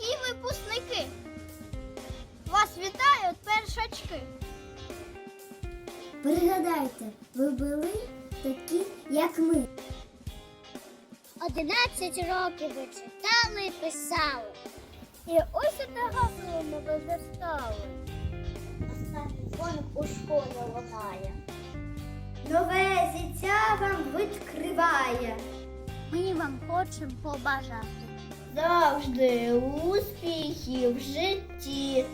Дорогі випускники! Вас вітають першачки! Пригадайте, ви були такі, як ми. 11 років ви читали і писали. І ось гасло ми ви застали. Останній дзвоник у школі лунає. Нове життя вам відкриває. Ми вам хочемо побажати. Завжди успіхів в житті,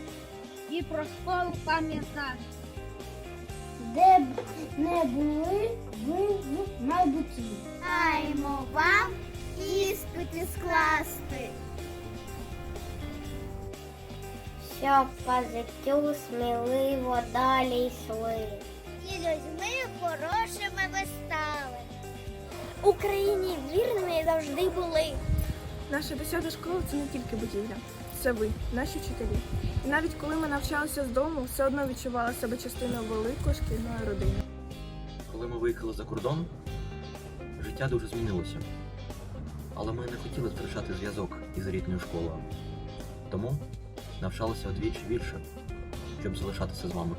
І про школу пам'ятати. де б не були ви в майбутті. Маємо вам іспити скласти. Щоб по життю сміливо далі йшли. І людьми хорошими ви стали. Україні вірними завжди були. Наша десята школа це не тільки будівля, це ви, наші вчителі. І навіть коли ми навчалися з дому, все одно відчували себе частиною великої шкільної родини. Коли ми виїхали за кордон, життя дуже змінилося. Але ми не хотіли втрачати зв'язок із рідною школою. Тому навчалися вдвічі більше, щоб залишатися з вами.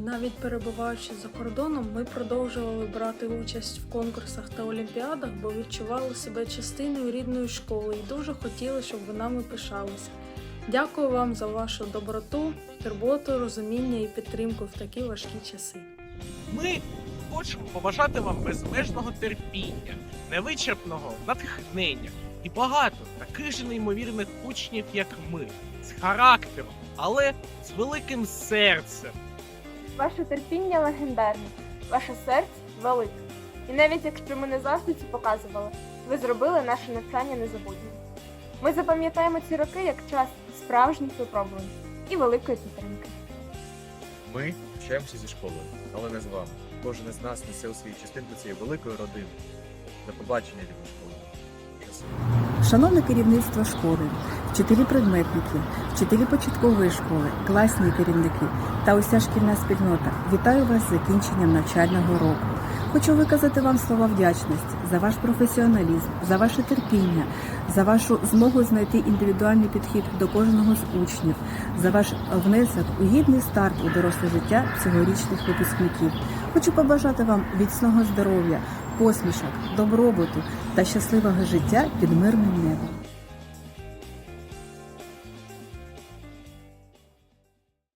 Навіть перебуваючи за кордоном, ми продовжували брати участь в конкурсах та олімпіадах, бо відчували себе частиною рідної школи і дуже хотіли, щоб ви нами пишалися. Дякую вам за вашу доброту, турботу, розуміння і підтримку в такі важкі часи. Ми хочемо побажати вам безмежного терпіння, невичерпного натхнення і багато таких же неймовірних учнів, як ми, з характером, але з великим серцем. Ваше терпіння легендарне, ваше серце велике. І навіть якщо ми не завжди це показували, ви зробили наше навчання незабутнім. Ми запам'ятаємо ці роки як час справжніх випробувань і великої підтримки. Ми вчаємося зі школою, але не з вами. Кожен із нас несе у своїй частинку цієї великої родини. До побачення школа. Щасливо. Шановне керівництво школи, вчителі предметники, вчителі початкової школи, класні керівники та уся шкільна спільнота, вітаю вас з закінченням навчального року. Хочу виказати вам слова вдячності за ваш професіоналізм, за ваше терпіння, за вашу змогу знайти індивідуальний підхід до кожного з учнів, за ваш внесок у гідний старт у доросле життя цьогорічних випускників. Хочу побажати вам міцного здоров'я, посмішок, добробуту та щасливого життя під мирним небом.